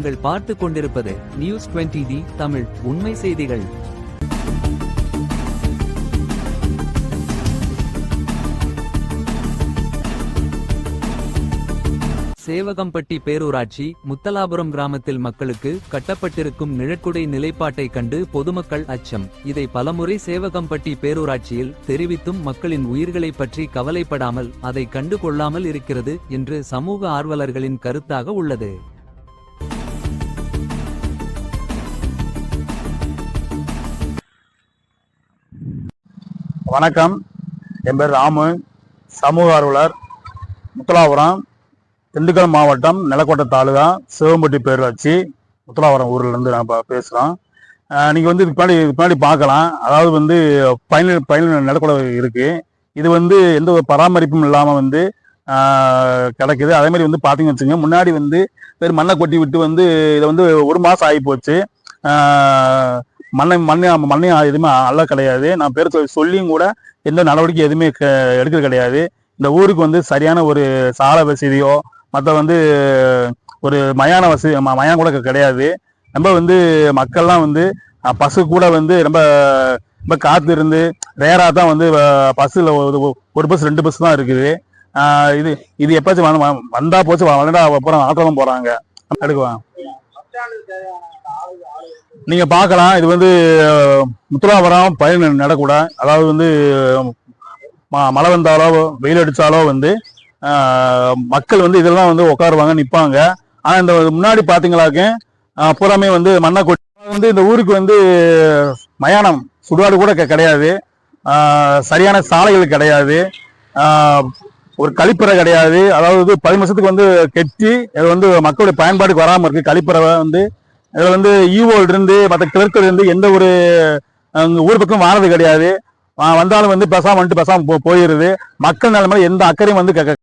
நீங்கள் பார்த்து கொண்டிருப்பது நியூஸ் 20 டி தமிழ் உண்மை செய்திகள். சேவகம்பட்டி பேரூராட்சி முத்தலாபுரம் கிராமத்தில் மக்களுக்கு கட்டப்பட்டிருக்கும் நிழற்குடை நிலைப்பாட்டை கண்டு பொதுமக்கள் அச்சம். இதை பலமுறை சேவகம்பட்டி பேரூராட்சியில் தெரிவித்தும் மக்களின் உயிர்களை பற்றி கவலைப்படாமல் அதை கண்டு கொள்ளாமல் இருக்கிறது என்று சமூக ஆர்வலர்களின் கருத்தாக உள்ளது. வணக்கம். என் பேர் ராமு. சமூக ஆர்வலர். முத்துலாபுரம் திண்டுக்கல் மாவட்டம் நிலக்கோட்டை தாலுகா சிவம்பட்டி பேரூராட்சி. முத்துலாபுரம் ஊர்லேருந்து நான் பேசுகிறோம் நீங்கள் வந்து இதுக்கு பின்னாடி இதுக்கு பின்னாடி பார்க்கலாம். அதாவது வந்து பயணிகள் பயணிகள் நிலக்கூட இருக்குது இது வந்து எந்த ஒரு பராமரிப்பும் இல்லாமல் வந்து கிடைக்குது. அதேமாதிரி வந்து பார்த்தீங்கன்னு வச்சுங்க முன்னாடி வந்து பேர் மண்ணை கொட்டி விட்டு வந்து இதை வந்து ஒரு மாதம் ஆகி போச்சு. மண்ணை மண்ணை மண்ணையும் எதுவுமே அல்ல கிடையாது. நான் பேர் சொல்லியும் கூட எந்த நடவடிக்கை எதுவுமே க- எடுக்கிறது கிடையாது. இந்த ஊருக்கு வந்து சரியான ஒரு சாலை வசதியோ மற்ற வந்து ஒரு மயான வசதி ம- மயானம் கூட கிடையாது. ரொம்ப வந்து மக்கள்லாம் வந்து பசு கூட வந்து ரொம்ப ரொம்ப காத்து இருந்து ரேராக தான் வந்து பஸ்ஸில் ஒரு பஸ் ரெண்டு பஸ் தான் இருக்குது. இது இது எப்போச்சும் வந்தா போச்சு வளர்ந்தா அப்புறம் ஆட்டோ தான் போறாங்க எடுக்குவான் நீங்க பார்க்கலாம். இது வந்து முத்துராபுரம் பயிர் நடக்கூட. அதாவது வந்து ம- மழை வந்தாலோ வெயில் அடித்தாலோ வந்து மக்கள் வந்து இதெல்லாம் வந்து உட்காருவாங்க நிற்பாங்க ஆனால் இந்த முன்னாடி பாத்தீங்களாக்க ஆஹ், பூராமே வந்து மண்ணை கொட்டி வந்து இந்த ஊருக்கு வந்து மயானம் சுடுகாடு கூட கிடையாது. சரியான சாலைகள் கிடையாது. ஒரு கழிப்பறை கிடையாது. அதாவது பதி வருஷத்துக்கு வந்து கெட்டி இது வந்து மக்களுடைய பயன்பாட்டுக்கு வராமல் இருக்குது கழிப்பறை வந்து இதில் வந்து ஈவோல் இருந்து மற்ற கிளர்க்கள் இருந்து எந்த ஒரு ஊர் பக்கம் வாரது கிடையாது. வந்தாலும் வந்து பெசாம வந்துட்டு பெசாம போ- மக்கள் நிலைமையில எந்த அக்கறையும் வந்து க-